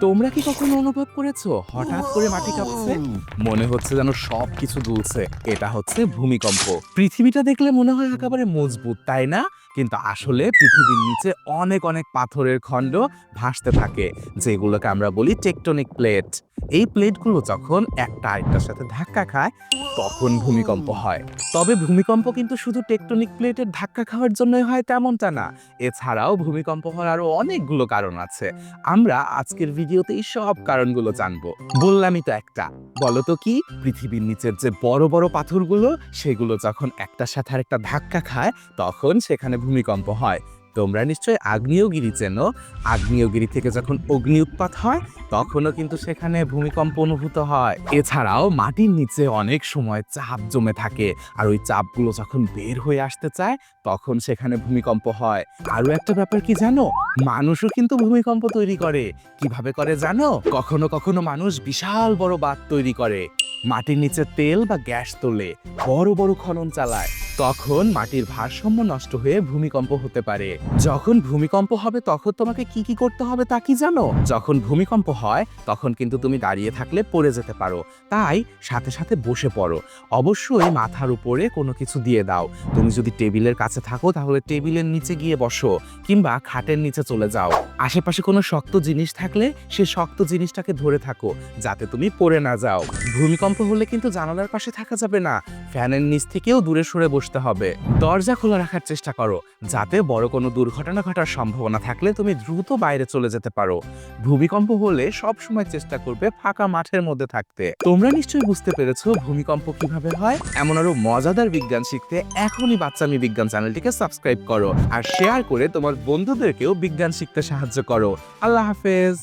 তোমরা কি কখনো অনুভব করেছ হঠাৎ করে মাটি কাঁপছে? মনে হচ্ছে যেন সব কিছু দুলছে। এটা হচ্ছে ভূমিকম্প। পৃথিবীটা দেখলে মনে হয় একেবারে মজবুত তাই না? কিন্তু আসলে পৃথিবীর নিচে অনেক অনেক পাথরের খণ্ড ভাসতে থাকে যেগুলোকে আমরা বলি টেকটনিক প্লেট। এই প্লেটগুলো যখন একটা আরেকটার সাথে ধাক্কা খায়, তখন ভূমিকম্প হয়। তবে ভূমিকম্প কিন্তু শুধু টেকটনিক প্লেটের ধাক্কা খাওয়ার জন্যই হয় তেমনটা না। এছাড়াও ভূমিকম্প হওয়ার আরও অনেকগুলো কারণ আছে। আমরা আজকের ভিডিওতে এই সব কারণগুলো জানব। বললামই তো একটা। বলো তো কি, পৃথিবীর নিচের যে বড় বড় পাথরগুলো, সেগুলো যখন একটার সাথে আরেকটা ধাক্কা খায়, তখন সেখানে ভূমিকম্প হয়। তোমরা নিশ্চয়ই আগ্নেয়গিরি চেনো। আগ্নেয়গিরি থেকে যখন অগ্নি উৎপাত হয়, তখনও কিন্তু সেখানে ভূমিকম্প অনুভূত হয়। এছাড়াও মাটির নিচে অনেক সময় চাপ জমে থাকে আর ওই চাপগুলো যখন বের হয়ে আসতে চায়, তখন সেখানে ভূমিকম্প হয়। আরও একটা ব্যাপার কি জানো? মানুষও কিন্তু ভূমিকম্প তৈরি করে। কীভাবে করে জানো? কখনো কখনো মানুষ বিশাল বড় বাঁধ তৈরি করে। মাটির নিচে তেল বা গ্যাস তোলে, বড় বড় খনন চালায়। তখন মাটির ভারসাম্য নষ্ট হয়ে ভূমিকম্প হতে পারে। যখন ভূমিকম্প হবে, তখন তোমাকে কি কি করতে হবে তা কি জানো? যখন ভূমিকম্প হয়, তখন কিন্তু তুমি দাঁড়িয়ে থাকলে পড়ে যেতে পারো। তাই সাথে সাথে বসে পড়ো। অবশ্যই মাথার উপরে কোনো কিছু দিয়ে দাও। তুমি যদি টেবিলের কাছে থাকো, তাহলে টেবিলের নিচে গিয়ে বসো, কিংবা খাটের নিচে চলে যাও। আশেপাশে কোনো শক্ত জিনিস থাকলে সে শক্ত জিনিসটাকে ধরে থাকো, যাতে তুমি পড়ে না যাও। ভূমিকম্প হলে কিন্তু জানালার পাশে থাকা যাবে না। ফ্যানের নিচ থেকেও দূরে সরে বসতে হবে। দরজা খোলা রাখার চেষ্টা করো, যাতে বড় কোনো দুর্ঘটনা ঘটার সম্ভাবনা থাকলে তুমি দ্রুত বাইরে চলে যেতে পারো। ভূমিকম্প হলে সব সময় চেষ্টা করবে ফাঁকা মাঠের মধ্যে থাকতে। তোমরা নিশ্চয়ই বুঝতে পেরেছ ভূমিকম্প কীভাবে হয়। এমন আরও মজাদার বিজ্ঞান শিখতে এখনই বাচ্চামি বিজ্ঞান চ্যানেলটিকে সাবস্ক্রাইব করো। আর শেয়ার করে তোমার বন্ধুদেরকেও বিজ্ঞান শিখতে সাহায্য করো। আল্লাহ হাফেজ।